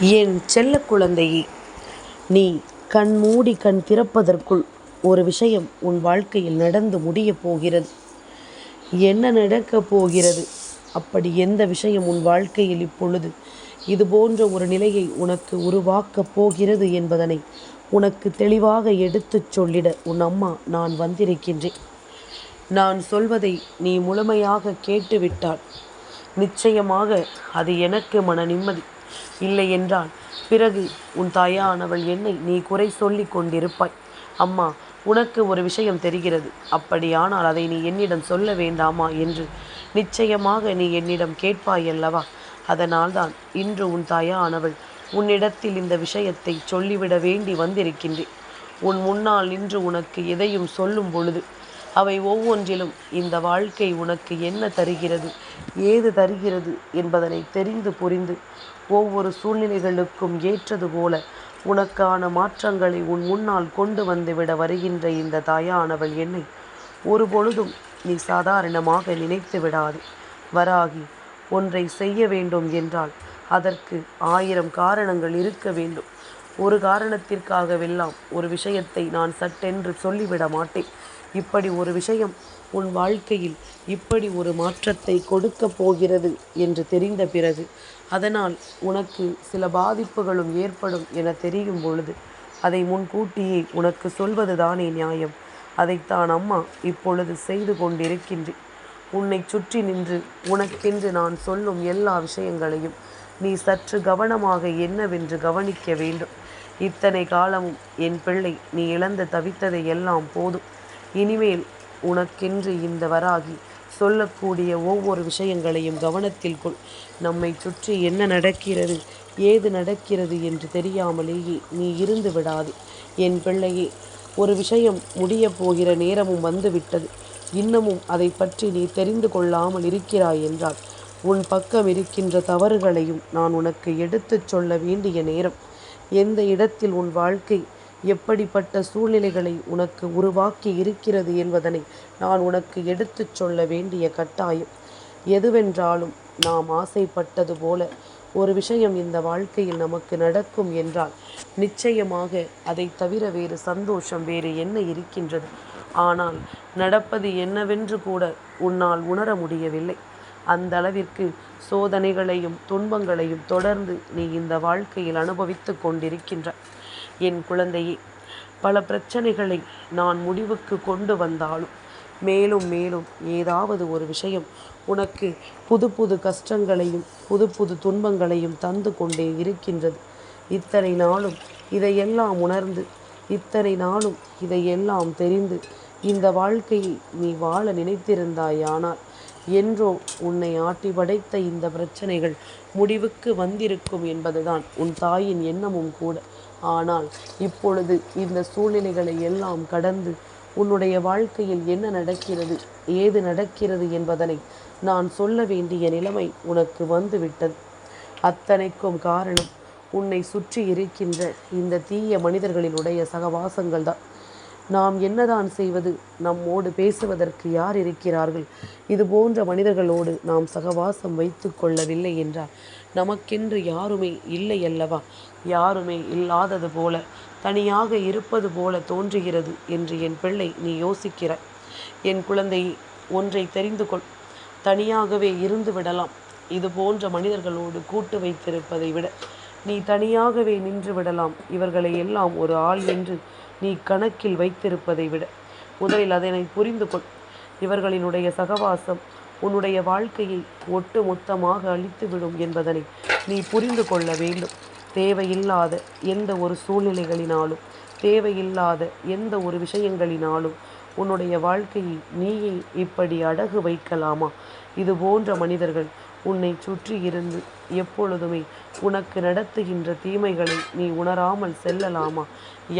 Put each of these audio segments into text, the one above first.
என் செல்ல குழந்தையே நீ கண் மூடி கண் திறப்பதற்குள் ஒரு விஷயம் உன் வாழ்க்கையில் நடந்து முடிய போகிறது. என்ன நடக்கப் போகிறது? அப்படி எந்த விஷயம் உன் வாழ்க்கையில் இப்பொழுது இது போன்ற ஒரு நிலையை உனக்கு உருவாக்கப் போகிறது என்பதனை உனக்கு தெளிவாக எடுத்துச் சொல்லிட உன் அம்மா நான் வந்திருக்கின்றேன். நான் சொல்வதை நீ முழுமையாக கேட்டுவிட்டால் நிச்சயமாக அது எனக்கு மன நிம்மதி. இல்லை என்றால் பிறகு உன் தாயானவள் என்னை நீ குறை சொல்லி கொண்டிருப்பாய். அம்மா உனக்கு ஒரு விஷயம் தெரிகிறது. அப்படியானால் அதை நீ என்னிடம் சொல்ல வேண்டாமா என்று நிச்சயமாக நீ என்னிடம் கேட்பாய் அல்லவா? அதனால்தான் இன்று உன் தாயானவள் உன்னிடத்தில் இந்த விஷயத்தை சொல்லிவிட வேண்டி வந்திருக்கின்றேன். உன் முன்னால் நின்று உனக்கு எதையும் சொல்லும் பொழுது அவை ஒவ்வொன்றிலும் இந்த வாழ்க்கை உனக்கு என்ன தருகிறது ஏது தருகிறது என்பதனை தெரிந்து புரிந்து ஒவ்வொரு சூழ்நிலைகளுக்கும் ஏற்றது போல உனக்கான மாற்றங்களை உன் முன்னால் கொண்டு வந்துவிட வருகின்ற இந்த தாயானவள் என்னை ஒருபொழுதும் நீ சாதாரணமாக நினைத்து விடாது. வராகி ஒன்றை செய்ய வேண்டும் என்றால் அதற்கு ஆயிரம் காரணங்கள் இருக்க வேண்டும். ஒரு காரணத்திற்காகவெல்லாம் ஒரு விஷயத்தை நான் சட்டென்று சொல்லிவிட மாட்டேன். இப்படி ஒரு விஷயம் உன் வாழ்க்கையில் இப்படி ஒரு மாற்றத்தை கொடுக்கப் போகிறது என்று தெரிந்த பிறகு அதனால் உனக்கு சில பாதிப்புகளும் ஏற்படும் என தெரியும் பொழுது அதை முன்கூட்டியே உனக்கு சொல்வது தானே நியாயம். அதைத்தான் அம்மா இப்பொழுது செய்து கொண்டிருக்கின்றேன் உன்னை சுற்றி நின்று உனக்கென்று நான் சொல்லும் எல்லா விஷயங்களையும் நீ சற்று கவனமாக என்னவென்று கவனிக்க வேண்டும். இத்தனை காலமும் என் பிள்ளை நீ இழந்து தவித்ததை எல்லாம் போதும். இனிமேல் உனக்கென்று இந்த வராகி சொல்லக்கூடிய ஒவ்வொரு விஷயங்களையும் கவனத்தில் கொள். நம்மை சுற்றி என்ன நடக்கிறது ஏது நடக்கிறது என்று தெரியாமலேயே நீ இருந்து விடாது. என் பிள்ளையே ஒரு விஷயம் முடியப் போகிற நேரமும் வந்துவிட்டது. இன்னமும் அதை பற்றி நீ தெரிந்து கொள்ளாமல் இருக்கிறாய் என்றால் உன் பக்கம் இருக்கின்ற தவறுகளையும் நான் உனக்கு எடுத்துச் சொல்ல வேண்டிய நேரம். எந்த இடத்தில் உன் வாழ்க்கை எப்படிப்பட்ட சூழ்நிலைகளை உனக்கு உருவாக்கி இருக்கிறது என்பதனை நான் உனக்கு எடுத்துச் சொல்ல வேண்டிய கட்டாயம். எதுவென்றாலும் நாம் ஆசைப்பட்டது போல ஒரு விஷயம் இந்த வாழ்க்கையில் நமக்கு நடக்கும் என்றால் நிச்சயமாக அதை தவிர வேறு சந்தோஷம் வேறு என்ன இருக்கின்றது? ஆனால் நடப்பது என்னவென்று கூட உன்னால் உணர முடியவில்லை. அந்த அளவிற்கு சோதனைகளையும் துன்பங்களையும் தொடர்ந்து நீ இந்த வாழ்க்கையில் அனுபவித்து கொண்டிருக்கின்ற என் குழந்தையே பல பிரச்சனைகளை நான் முடிவுக்கு கொண்டு வந்தாலும் மேலும் மேலும் ஏதாவது ஒரு விஷயம் உனக்கு புது புது கஷ்டங்களையும் புது புது துன்பங்களையும் தந்து கொண்டே இருக்கின்றது. இத்தனை நாளும் இதையெல்லாம் உணர்ந்து இத்தனை நாளும் இதையெல்லாம் தெரிந்து இந்த வாழ்க்கையை நீ வாழ நினைத்திருந்தாயானால் என்றோ உன்னை ஆட்டி படைத்த இந்த பிரச்சனைகள் முடிவுக்கு வந்திருக்கும் என்பதுதான் உன் தாயின் எண்ணமும் கூட. ஆனால் இப்பொழுது இந்த சூழ்நிலைகளை எல்லாம் கடந்து உன்னுடைய வாழ்க்கையில் என்ன நடக்கிறது ஏது நடக்கிறது என்பதனை நான் சொல்ல வேண்டிய நிலைமை உனக்கு வந்துவிட்டது. அத்தனைக்கும் காரணம் உன்னை சுற்றி இருக்கின்ற இந்த தீய மனிதர்களினுடைய சகவாசங்கள் தான் நாம் என்னதான் செய்வது? நம்மோடு பேசுவதற்கு யார் இருக்கிறார்கள்? இது போன்ற மனிதர்களோடு நாம் சகவாசம் வைத்து கொள்ளவில்லை என்றால் நமக்கென்று யாருமே இல்லை அல்லவா? யாருமே இல்லாதது போல தனியாக இருப்பது போல தோன்றுகிறது என்று என் பிள்ளை நீ யோசிக்கிறாய் என் குழந்தை ஒன்றை தெரிந்து கொள். தனியாகவே இருந்து விடலாம். இது போன்ற மனிதர்களோடு கூட்டு வைத்திருப்பதை விட நீ தனியாகவே நின்று விடலாம். இவர்களை எல்லாம் ஒரு ஆள் என்று நீ கணக்கில் வைத்திருப்பதை விட. முதலில் அதனை புரிந்து கொள். இவர்களினுடைய சகவாசம் உன்னுடைய வாழ்க்கையை ஒட்டு மொத்தமாக அழித்துவிடும் என்பதனை நீ புரிந்து கொள்ள வேண்டும். தேவையில்லாத எந்த ஒரு சூழ்நிலைகளினாலும் தேவையில்லாத எந்த ஒரு விஷயங்களினாலும் உன்னுடைய வாழ்க்கையை நீயே இப்படி அடகு வைக்கலாமா? இது போன்ற மனிதர்கள் உன்னை சுற்றி இருந்து எப்பொழுதுமே உனக்கு நடத்துகின்ற தீமைகளை நீ உணராமல் செல்லலாமா?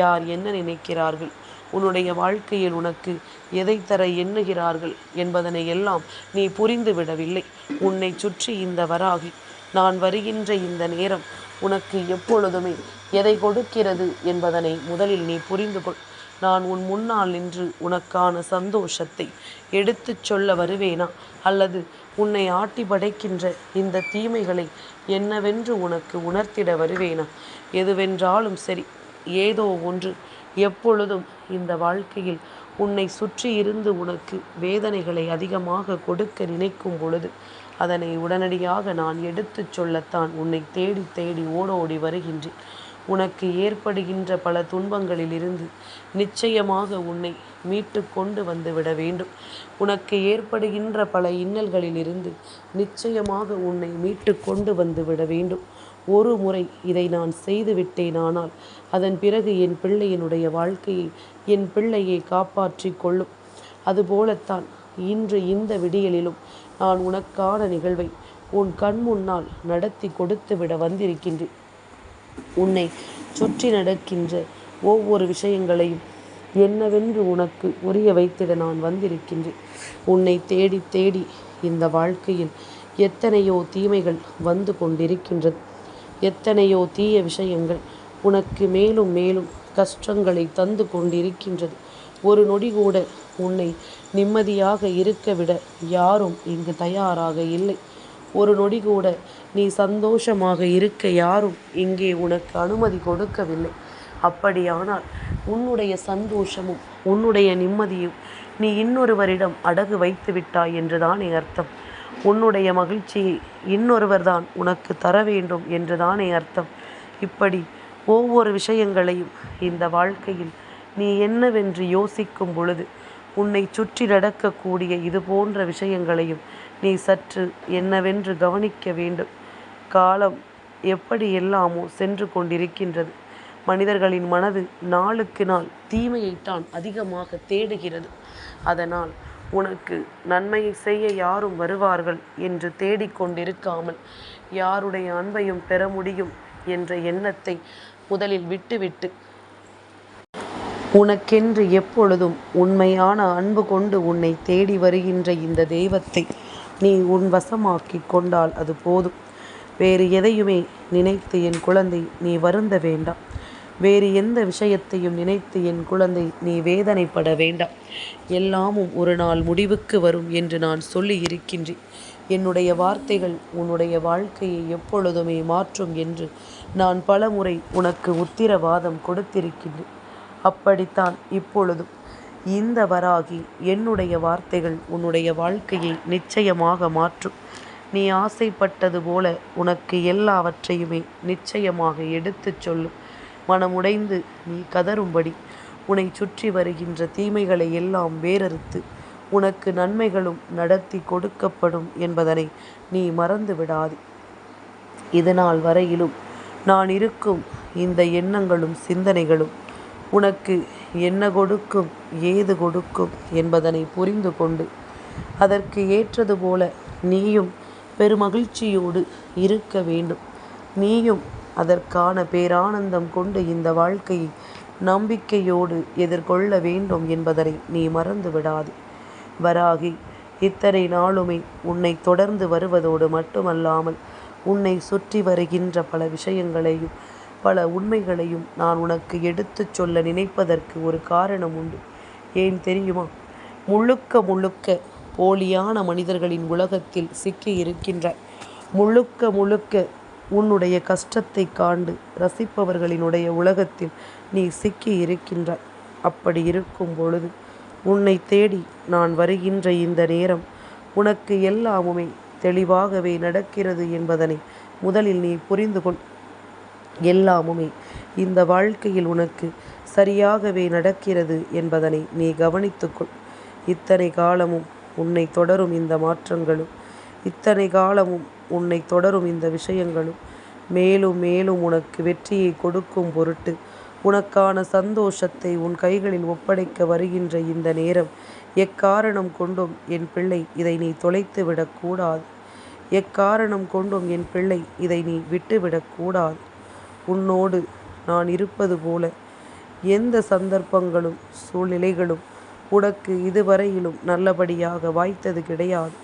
யார் என்ன நினைக்கிறார்கள்? உன்னுடைய வாழ்க்கையில் உனக்கு எதை தர எண்ணுகிறார்கள் என்பதனை எல்லாம் நீ புரிந்து விடவில்லை. உன்னை சுற்றி இந்த வராகி நான் வருகின்ற இந்த நேரம் உனக்கு எப்பொழுதுமே எதை கொடுக்கிறது என்பதனை முதலில் நீ புரிந்து கொள். நான் உன் முன்னால் நின்று உனக்கான சந்தோஷத்தை எடுத்துச் சொல்ல வருவேனா? அல்லது உன்னை ஆட்டி படைக்கின்ற இந்த தீமைகளை என்னவென்று உனக்கு உணர்த்திட வருவேனா? எதுவென்றாலும் சரி ஏதோ ஒன்று எப்பொழுதும் இந்த வாழ்க்கையில் உன்னை சுற்றி இருந்து உனக்கு வேதனைகளை அதிகமாக கொடுக்க நினைக்கும் பொழுது அதனை உடனடியாக நான் எடுத்துச் சொல்லத்தான் உன்னை தேடி தேடி ஓடோடி வருகின்றேன். உனக்கு ஏற்படுகின்ற பல துன்பங்களிலிருந்து நிச்சயமாக உன்னை மீட்டு கொண்டு வந்து விட வேண்டும். உனக்கு ஏற்படுகின்ற பல இன்னல்களிலிருந்து நிச்சயமாக உன்னை மீட்டு கொண்டு வந்து விட வேண்டும். ஒரு முறை இதை நான் செய்து விட்டேனானால் அதன் பிறகு என் பிள்ளையினுடைய வாழ்க்கையை என் பிள்ளையை காப்பாற்றி கொள்ளும். அதுபோலத்தான் இன்று இந்த விடியலிலும் நான் உனக்கான நிகழ்வை உன் கண் முன்னால் நடத்தி கொடுத்து விட வந்திருக்கின்றேன். உன்னை சுற்றி நடக்கின்ற ஒவ்வொரு விஷயங்களையும் என்னவென்று உனக்கு உரிய வைத்திட நான் வந்திருக்கின்றேன். உன்னை தேடி தேடி இந்த வாழ்க்கையில் எத்தனையோ தீமைகள் வந்து கொண்டிருக்கின்றது. எத்தனையோ தீய விஷயங்கள் உனக்கு மேலும் மேலும் கஷ்டங்களை தந்து கொண்டிருக்கின்றது. ஒரு நொடி கூட உன்னை நிம்மதியாக இருக்க விட யாரும் இங்கு தயாராக இல்லை. ஒரு நொடி கூட நீ சந்தோஷமாக இருக்க யாரும் இங்கே உனக்கு அனுமதி கொடுக்கவில்லை. அப்படியானால் உன்னுடைய சந்தோஷமும் உன்னுடைய நிம்மதியும் நீ இன்னொருவரிடம் அடகு வைத்து விட்டாய் என்றுதானே அர்த்தம். உன்னுடைய மகிழ்ச்சியை இன்னொருவர்தான் உனக்கு தர வேண்டும் என்றுதானே அர்த்தம். இப்படி ஒவ்வொரு விஷயங்களையும் இந்த வாழ்க்கையில் நீ என்னவென்று யோசிக்கும் பொழுது உன்னை சுற்றி நடக்கக்கூடிய இது போன்ற விஷயங்களையும் நீ சற்று என்னவென்று கவனிக்க வேண்டும். காலம் எப்படி எல்லாமோ சென்று கொண்டிருக்கின்றது. மனிதர்களின் மனது நாளுக்கு நாள் தீமையைத்தான் அதிகமாக தேடுகிறது. அதனால் உனக்கு நன்மையை செய்ய யாரும் வருவார்கள் என்று தேடிக்கொண்டிருக்காமல் யாருடைய அன்பையும் பெற முடியும் என்ற எண்ணத்தை முதலில் விட்டுவிட்டு உனக்கென்று எப்பொழுதும் உண்மையான அன்பு கொண்டு உன்னை தேடி வருகின்ற இந்த தெய்வத்தை நீ உன் வசமாக்கி கொண்டால் அது போதும். வேறு எதையுமே நினைத்து என் குழந்தை நீ வருந்த வேண்டாம். வேறு எந்த விஷயத்தையும் நினைத்து என் குழந்தை நீ வேதனைப்பட வேண்டாம். எல்லாமும் ஒரு நாள் முடிவுக்கு வரும் என்று நான் சொல்லி இருக்கின்றேன். என்னுடைய வார்த்தைகள் உன்னுடைய வாழ்க்கையை எப்பொழுதுமே மாற்றும் என்று நான் பலமுறை உனக்கு உத்திரவாதம் கொடுத்திருக்கின்றேன். அப்படித்தான் இப்பொழுதும் இந்த வராகி என்னுடைய வார்த்தைகள் உன்னுடைய வாழ்க்கையை நிச்சயமாக மாற்றும். நீ ஆசைப்பட்டது போல உனக்கு எல்லாவற்றையுமே நிச்சயமாக எடுத்துச் சொல்லும். மனமுடைந்து நீ கதறும்படி உன்னை சுற்றி வருகின்ற தீமைகளை எல்லாம் வேறறுத்து உனக்கு நன்மைகளும் நடத்தி கொடுக்கப்படும் என்பதனை நீ மறந்து விடாது. இதனால் வரையிலும் நான் இருக்கும் இந்த எண்ணங்களும் சிந்தனைகளும் உனக்கு என்ன கொடுக்கும் ஏது கொடுக்கும் என்பதனை புரிந்து கொண்டு அதற்கு ஏற்றது போல நீயும் பெருமகிழ்ச்சியோடு இருக்க வேண்டும். நீயும் அதற்கான பேரானந்தம் கொண்டு இந்த வாழ்க்கையை நம்பிக்கையோடு எதிர்கொள்ள வேண்டும் என்பதனை நீ மறந்து விடாது. வராகி இத்தனை நாளுமே உன்னை தொடர்ந்து வருவதோடு மட்டுமல்லாமல் உன்னை சுற்றி வருகின்ற பல விஷயங்களையும் பல உண்மைகளையும் நான் உனக்கு எடுத்துச் சொல்ல நினைப்பதற்கு ஒரு காரணம் உண்டு. ஏன் தெரியுமா? முழுக்க முழுக்க போலியான மனிதர்களின் உலகத்தில் சிக்கி இருக்கின்றாய். முழுக்க முழுக்க உன்னுடைய கஷ்டத்தை காண்டு ரசிப்பவர்களினுடைய உலகத்தில் நீ சிக்கி இருக்கின்றாய். அப்படி இருக்கும் பொழுது உன்னை தேடி நான் வருகின்ற இந்த நேரம் உனக்கு எல்லாமுமே தெளிவாகவே நடக்கிறது என்பதனை முதலில் நீ புரிந்து கொள் எல்லாமுமே. இந்த வாழ்க்கையில் உனக்கு சரியாகவே நடக்கிறது என்பதனை நீ கவனித்துக்கொள். இத்தனை காலமும் உன்னை தொடரும் இந்த மாற்றங்களும் இத்தனை காலமும் உன்னை தொடரும் இந்த விஷயங்களும் மேலும் மேலும் உனக்கு வெற்றியை கொடுக்கும் பொருட்டு உனக்கான சந்தோஷத்தை உன் கைகளில் ஒப்படைக்க வருகின்ற இந்த நேரம் எக்காரணம் கொண்டும் என் பிள்ளை இதை நீ தொலைத்து விடக்கூடாது. எக்காரணம் கொண்டும் என் பிள்ளை இதை நீ விட்டுவிடக்கூடாது. உன்னோடு நான் இருப்பது போல. எந்த சந்தர்ப்பங்களும் சூழ்நிலைகளும் உனக்கு இதுவரையிலும் நல்லபடியாக வாய்த்தது கிடையாது.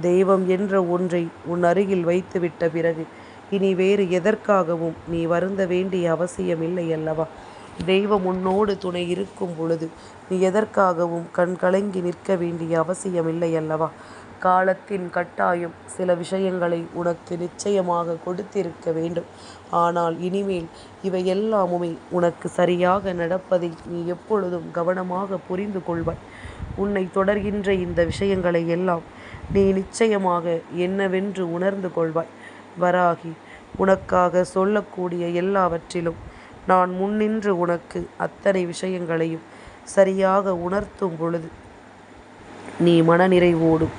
தெய்வம் என்ற ஒன்றை உன் அருகில் வைத்துவிட்ட பிறகு இனி வேறு எதற்காகவும் நீ வருந்த வேண்டிய அவசியமில்லை அல்லவா? தெய்வம் உன்னோடு துணை இருக்கும் பொழுது நீ எதற்காகவும் கண்கலங்கி நிற்க வேண்டிய அவசியமில்லை அல்லவா? காலத்தின் கட்டாயம் சில விஷயங்களை உனக்கு நிச்சயமாக கொடுத்திருக்க வேண்டும். ஆனால் இனிமேல் இவையெல்லாமுமே உனக்கு சரியாக நடப்பதை நீ எப்பொழுதும் கவனமாக புரிந்து கொள்வாய். உன்னை தொடர்கின்ற இந்த விஷயங்களை எல்லாம் நீ நிச்சயமாக என்னவென்று உணர்ந்து கொள்வாய். வராகி உனக்காக சொல்லக்கூடிய எல்லாவற்றிலும் நான் முன்னின்று உனக்கு அத்தனை விஷயங்களையும் சரியாக உணர்த்தும் பொழுது நீ மனநிறைவோடும்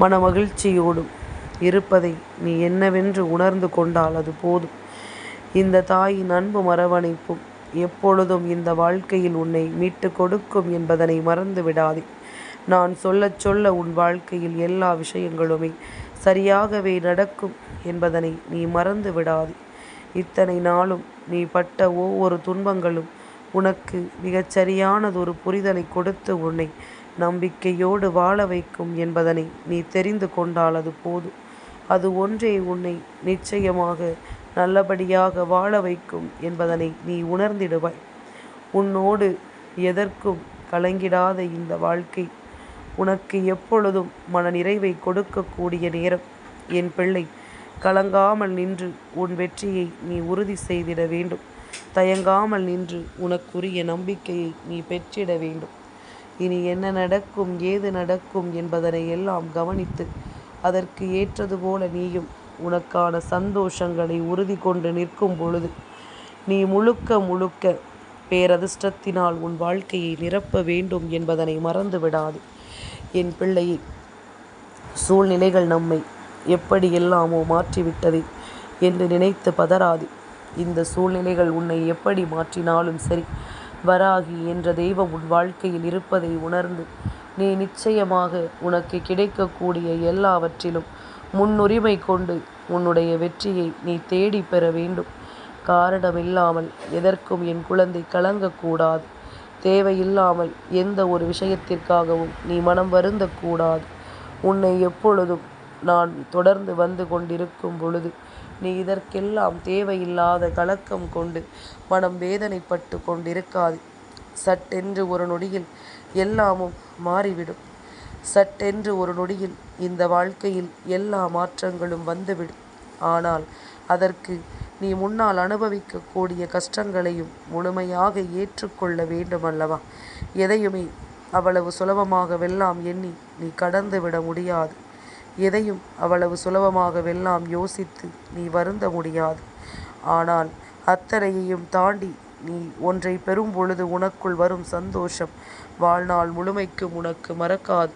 மனமகிழ்ச்சியோடும் இருப்பதை நீ என்னவென்று உணர்ந்து கொண்டால் அது போதும். இந்த தாயின் அன்பு மரவணைப்பும் எப்பொழுதும் இந்த வாழ்க்கையில் உன்னை மீட்டு கொடுக்கும் என்பதனை மறந்து விடாதே. நான் சொல்ல சொல்ல உன் வாழ்க்கையில் எல்லா விஷயங்களுமே சரியாகவே நடக்கும் என்பதனை நீ மறந்து விடாதே. இத்தனை நாளும் நீ பட்ட ஒவ்வொரு துன்பங்களும் உனக்கு மிகச்சரியானதொரு புரிதலை கொடுத்து உன்னை நம்பிக்கையோடு வாழ வைக்கும் என்பதனை நீ தெரிந்து கொண்டால் அது போதும் அது ஒன்றே உன்னை நிச்சயமாக நல்லபடியாக வாழ வைக்கும் என்பதனை நீ உணர்ந்திடுவாய். உன்னோடு எதற்கும் கலங்கிடாத இந்த வாழ்க்கை உனக்கு எப்பொழுதும் மன நிறைவை கொடுக்கக்கூடிய நேரம். என் பிள்ளை கலங்காமல் நின்று உன் வெற்றியை நீ உறுதி செய்திட வேண்டும். தயங்காமல் நின்று உனக்குரிய நம்பிக்கையை நீ பெற்றிட வேண்டும். இனி என்ன நடக்கும் ஏது நடக்கும் என்பதனை எல்லாம் கவனித்து அதற்கு ஏற்றது போல நீயும் உனக்கான சந்தோஷங்களை உறுதி கொண்டு நிற்கும் பொழுது நீ முழுக்க முழுக்க பேரதிர்ஷ்டத்தினால் உன் வாழ்க்கையை நிரப்ப வேண்டும் என்பதனை மறந்து விடாது. என் பிள்ளையை சூழ்நிலைகள் நம்மை எப்படி எல்லாமோ மாற்றிவிட்டது என்று நினைத்து பதறாது. இந்த சூழ்நிலைகள் உன்னை எப்படி மாற்றினாலும் சரி வராகி என்ற தெய்வம் உன் வாழ்க்கையில் இருப்பதை உணர்ந்து நீ நிச்சயமாக உனக்கு கிடைக்கக்கூடிய எல்லாவற்றிலும் முன்னுரிமை கொண்டு உன்னுடைய வெற்றியை நீ தேடி பெற வேண்டும். காரணமில்லாமல் எதற்கும் என் குழந்தை கலங்கக்கூடாது. தேவையில்லாமல் எந்த ஒரு விஷயத்திற்காகவும் நீ மனம் வருந்தக்கூடாது. உன்னை எப்பொழுதும் நான் தொடர்ந்து வந்து கொண்டிருக்கும் பொழுது நீ இதற்கெல்லாம் தேவையில்லாத கலக்கம் கொண்டு மனம் வேதனைப்பட்டு கொண்டிருக்காது. சட்டென்று ஒரு நொடியில் எல்லாமும் மாறிவிடும். சட்டென்று ஒரு நொடியில் இந்த வாழ்க்கையில் எல்லா மாற்றங்களும் வந்துவிடும். ஆனால் அதற்கு நீ முன்னால் அனுபவிக்கக்கூடிய கஷ்டங்களையும் முழுமையாக ஏற்றுக்கொள்ள வேண்டுமல்லவா? எதையுமே அவ்வளவு சுலபமாக வெல்லாம் எண்ணி நீ கடந்து விட முடியாது. எதையும் அவ்வளவு சுலபமாகவெல்லாம் யோசித்து நீ வருந்த முடியாது. ஆனால் அத்தனையையும் தாண்டி நீ ஒன்றை பெறும் பொழுது உனக்குள் வரும் சந்தோஷம். வாழ்நாள் முழுமைக்கும் உனக்கு மறக்காது.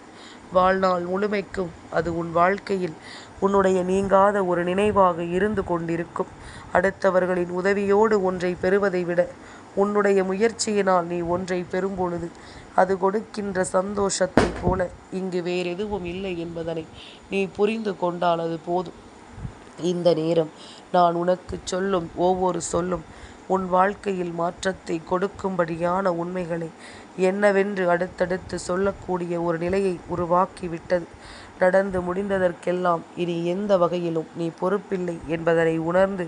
வாழ்நாள் முழுமைக்கும் அது உன் வாழ்க்கையில் உன்னுடைய நீங்காத ஒரு நினைவாக இருந்து கொண்டிருக்கும். அடுத்தவர்களின் உதவியோடு ஒன்றை பெறுவதை விட உன்னுடைய முயற்சியினால் நீ ஒன்றை பெறும் பொழுது அது கொடுக்கின்ற சந்தோஷத்தைப் போல இங்கு வேறெதுவும் இல்லை என்பதனை நீ புரிந்து கொண்டால் அது போதும். இந்த நேரம் நான் உனக்கு சொல்லும் ஒவ்வொரு சொல்லும் உன் வாழ்க்கையில் மாற்றத்தை கொடுக்கும்படியான உண்மைகளை என்னவென்று அடுத்தடுத்து சொல்லக்கூடிய ஒரு நிலையை உருவாக்கிவிட்டது. நடந்து முடிந்ததற்கெல்லாம் இனி எந்த வகையிலும் நீ பொறுப்பில்லை என்பதனை உணர்ந்து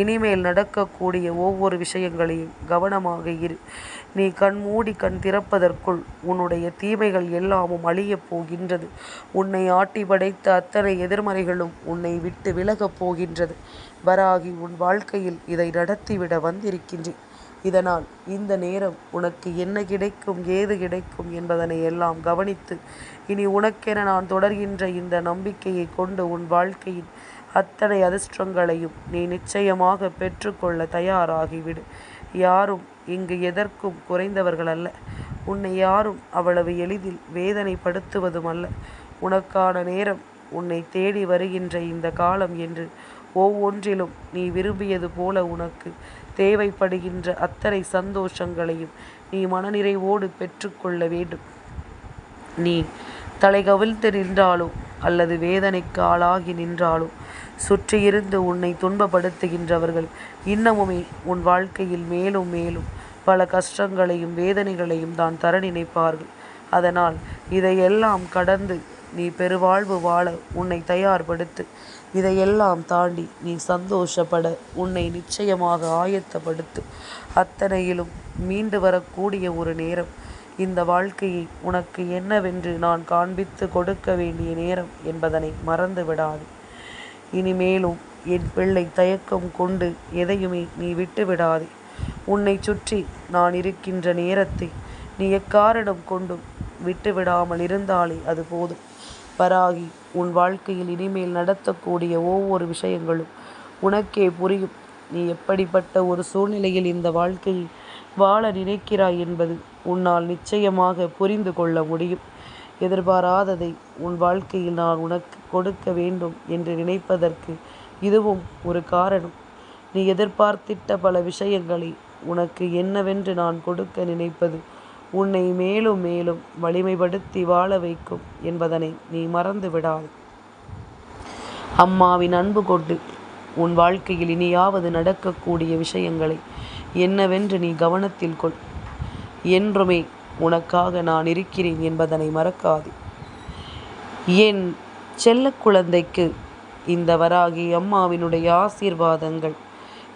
இனிமேல் நடக்கக்கூடிய ஒவ்வொரு விஷயங்களையும் கவனமாக இரு. நீ கண் மூடி கண் திறப்பதற்குள் உன்னுடைய தீமைகள் எல்லாமும் அழியப் போகின்றது. உன்னை ஆட்டி படைத்த அத்தனை எதிர்மறைகளும் உன்னை விட்டு விலகப் போகின்றது. வராகி உன் வாழ்க்கையில் இதை நடத்திவிட வந்திருக்கின்றேன். இதனால் இந்த நேரம் உனக்கு என்ன கிடைக்கும் ஏது கிடைக்கும் என்பதனை எல்லாம் கவனித்து இனி உனக்கென நான் தொடர்கின்ற இந்த நம்பிக்கையை கொண்டு உன் வாழ்க்கையின் அத்தனை அதிர்ஷ்டங்களையும் நீ நிச்சயமாக பெற்றுக்கொள்ள தயாராகிவிடு. யாரும் இங்கு எதற்கும் குறைந்தவர்கள் அல்ல உன்னை யாரும் அவ்வளவு எளிதில் வேதனைப்படுத்துவதும் அல்ல. உனக்கான நேரம் உன்னை தேடி வருகின்ற இந்த காலம் என்று ஒவ்வொன்றிலும் நீ விரும்பியது போல உனக்கு தேவைப்படுகின்ற அத்தனை சந்தோஷங்களையும் நீ மனநிறைவோடு பெற்றுக்கொள்ள வேண்டும். நீ தலை கவிழ்த்து நின்றாலோ அல்லது வேதனைக்கு ஆளாகி நின்றாலோ சுற்றியிருந்து உன்னை துன்பப்படுத்துகின்றவர்கள் இன்னமுமே உன் வாழ்க்கையில் மேலும் மேலும் பல கஷ்டங்களையும் வேதனைகளையும் தான் தர நினைப்பார்கள். அதனால் இதையெல்லாம் கடந்து நீ பெருவாழ்வு வாழ உன்னை தயார்படுத்து. இதையெல்லாம் தாண்டி நீ சந்தோஷப்பட உன்னை நிச்சயமாக ஆயத்தப்படுத்து. அத்தனையிலும் மீண்டு வரக்கூடிய ஒரு நேரம். இந்த வாழ்க்கையை உனக்கு என்னவென்று நான் காண்பித்து கொடுக்க வேண்டிய நேரம் என்பதனை மறந்து விடாது இனிமேலும் என் பிள்ளை தயக்கம் கொண்டு எதையுமே நீ விட்டு விடாதே உன்னை சுற்றி நான் இருக்கின்ற நேரத்தை நீ எக்காரணம் கொண்டும் விட்டு விடாமல் இருந்தாலே அது போதும். பராகி உன் வாழ்க்கையில் இனிமேல் நடத்தக்கூடிய ஒவ்வொரு விஷயங்களும் உனக்கே புரியும். நீ எப்படிப்பட்ட ஒரு சூழ்நிலையில் இந்த வாழ்க்கையை வாழ நினைக்கிறாய் என்பது உன்னால் நிச்சயமாக புரிந்து கொள்ள முடியும். எதிர்பாராததை உன் வாழ்க்கையில் நான் உனக்கு கொடுக்க வேண்டும் என்று நினைப்பதற்கு இதுவும் ஒரு காரணம். நீ எதிர்பார்த்திட்ட பல விஷயங்களை உனக்கு என்னவென்று நான் கொடுக்க நினைப்பது உன்னை மேலும் மேலும் வலிமைப்படுத்தி வாழ வைக்கும் என்பதனை நீ மறந்து விடாது. அம்மாவின் அன்பு கொண்டு உன் வாழ்க்கையில் இனியாவது நடக்கக்கூடிய விஷயங்களை என்னவென்று நீ கவனத்தில் கொள். என்றுமே உனக்காக நான் இருக்கிறேன் என்பதனை மறக்காது. என் செல்ல குழந்தைக்கு இந்த வராகி அம்மாவினுடைய ஆசீர்வாதங்கள்